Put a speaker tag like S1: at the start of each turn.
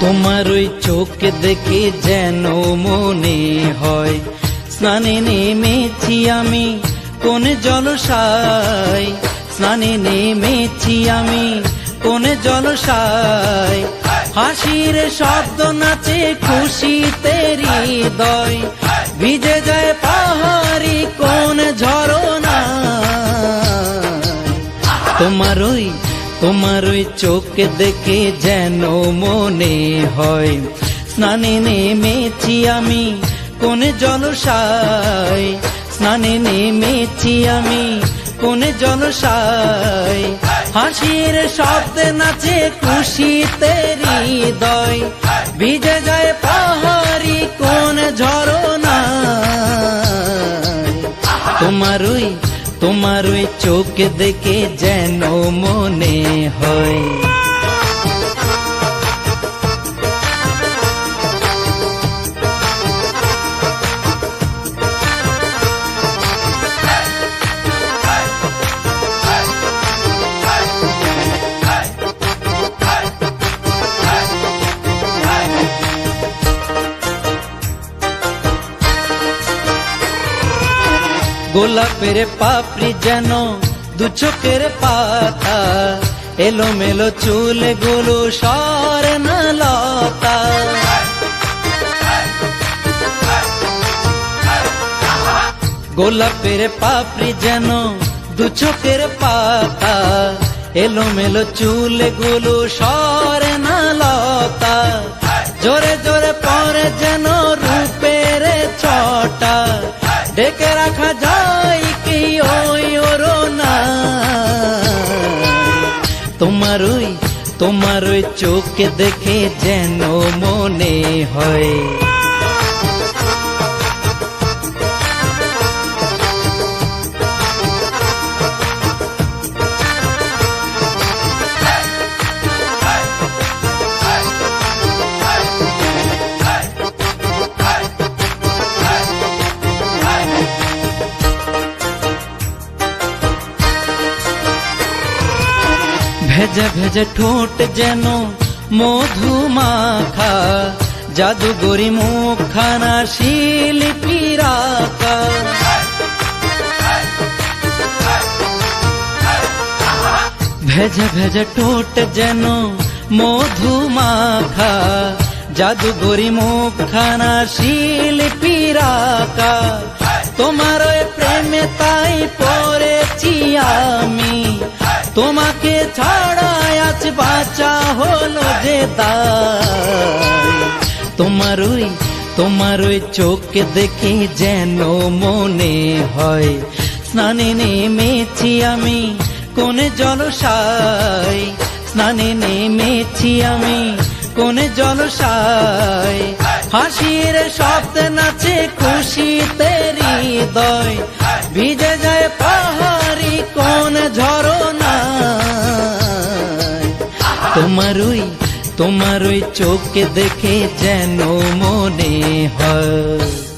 S1: তোমার ওই চোখে দেখে যেন মনে হয়। স্নানে নেমেছি আমি, কোন জলসায়। স্নানে নেমেছি আমি, কোন জলসায়। হাসির শব্দ নাচে খুশি তেরি দয় ভিজে যায় পাহাড়ি কোন ঝরনা। তোমার ওই তোমার ওই চোখে দেখে যেন মনে হয়। স্নানে নেমেছি আমি, কোন জলসায়। স্নানে নেমেছি আমি, কোন জলসায়। হাসির শব্দ নাচে খুশিতে হৃদয়। ভিজে যায় পাহাড়ি কোন ঝরনা চোখ দেখে যেন মনে হয়। গোলাপের পাপড়ি যেন দু চোখের পাতা। এলো মেলো চুলগুলো সর না লতা। গোলাপের পাপড়ি যেন দু চোখের পাতা। এলো মেলো চুলগুলো সর না লতা। জোরে জোরে পরে যেন রূপের ছটা। ডেকে রাখা যায় তোমার ওই তোমার ওই চোখে দেখে যেন মনে হয়। ভেজে ভেজে ঠোঁট যেন মধু মাখা জাদুগরি মুখানা শিল্পী রাখা। ভেজে ভেজে ঠোঁট যেন মধু মাখা জাদুগরি মুখানা শিল্পী রাখা। তোমার তাই পড়েছি আমি। তোমাকে ছাড়া আজ বাঁচা হলো যে তোমার ওই তোমার ওই চোখে দেখে যেন মনে হয়, স্নানে নেমেছি আমি কোন জলসায়। স্নানে নেমেছি আমি কোন জলসায়। হাসির শব্দ নাচে খুশিতে হৃদয় ভিজে যায় পাহাড়ি কোন ঝরনা। তোমার ওই তোমার ওই চোখে দেখে যেন মনে হয়।